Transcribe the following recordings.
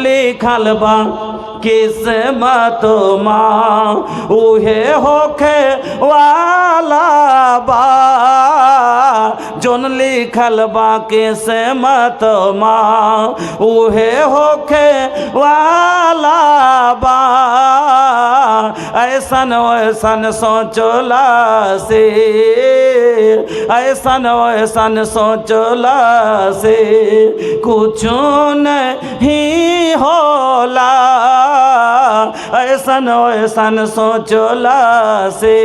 लिखल बा किस्मत माँ? उहे होखे वाला बा। जोन लिखल बा किस्मत माँ? उहे होखे वाला बा। ऐसन वैसन सोचला से ऐसन वैसन सोचला से कुछ नहीं होला। ऐसन वैसन सोचला से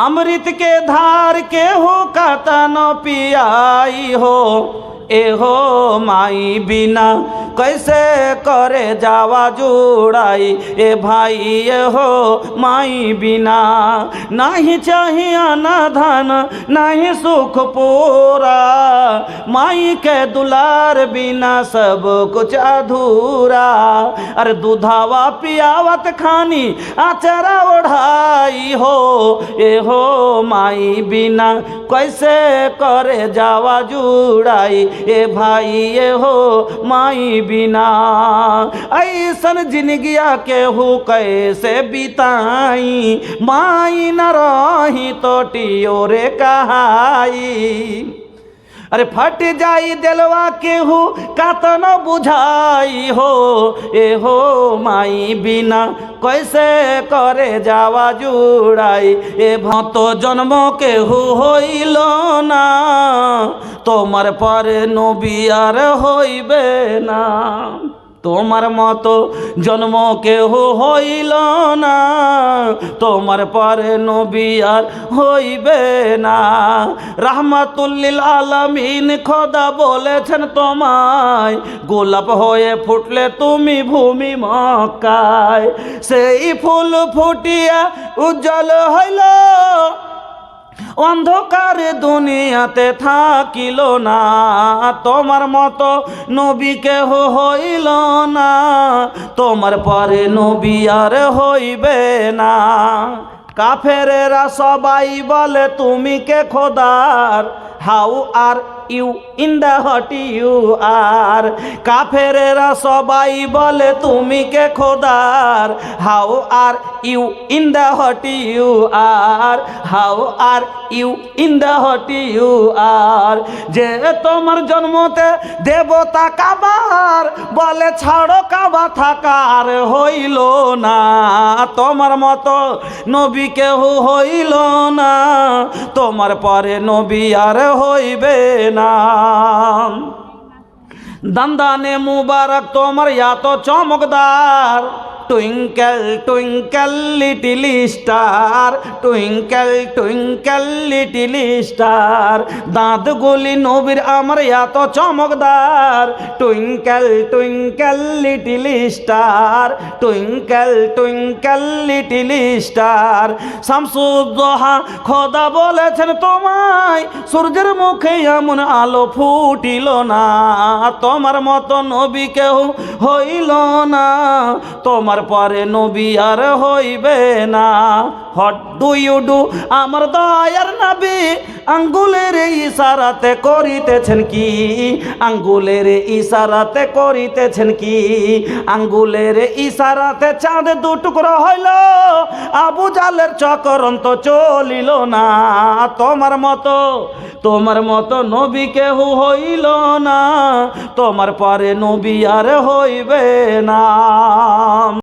अमृत के धार के हो कतन पियाई हो। एहो माई बिना कैसे करे जावा जुड़ाई? ए भाई ये हो माई बिना। नहीं चाहिए না धन, नहीं सुख पूरा। माई के दुलार बिना सब कुछ अधूरा। अरे दूधावा पियावत खानी, आचरा ओढ़ाई हो। ए हो माई बिना। कैसे करे जावा जुड़ाई? ए भाई ये हो माई बिना। ऐसन जिंदगिया के कैसे बिताई? माई न रही तो टीओरे कहाई। अरे फट जाई दिलवा केहू कतन तो बुझाई हो? ए हो माई बिना कैसे करे जावा जुड़ाई? ए भतो जन्म केहू होई তোমার পরে নবী আর হইবে না। তোমার মতো জন্ম কেহ হইল না। তোমার পরে নবী আর হইবে না। রাহমাতুল্লিল আলামিন খোদা বলেছেন তোমায়, গোলাপ হয়ে ফুটলে তুমি ভূমি মক্কায়। সেই ফুল ফুটিয়া উজ্জ্বল হইল। অন্ধকার দুনিয়াতে থাকিল না। তোমার মতো নবী কেহ হইল না। তোমার পরে নবী আর হইবে না। কাফেরেরা সবাই বলে, তুমি কে খোদার? How are you in the hot you are? কাফেরেরা সবাই বলে, তুমি কে খোদার? How are you in the hot you are? How are you in the hot you are? যে তোমার জন্মতে দেবতা কাবার বলে, ছাড়ো কাবা থাকার হইল না। তোমার মতো নবী কেহ হইল না তোমার পরে নবী আর হইবে না। দান্দানে মুবারক তোমার तो চমকদার twinkle twinkle little star twinkle twinkle little star দাঁতগুলি নবীর আমার এত চমকদার। Twinkle twinkle little star twinkle twinkle little star Shamsuddoha খোদা বলেছেন তোমায়, সূর্যের মুখে এমন আলো ফুটিল না। তোমার মতো নবী কেউ হইল না। তোমার পরে নবী আর হইবে না। হট ডু ইউ ডু আমার দয়ার নবী, আঙ্গুলের ইশারাতে করিতেছেন কি? আঙ্গুলের ইশারাতে করিতেছেন কি? আঙ্গুলের ইশারাতে চাঁদ দু টুকরো হইল, আবু জালের চকরন্ত চলিল না। তোমার মতো তোমার মতো নবী কেহ হইল না। তোমার পরে নবী আর হইবে না।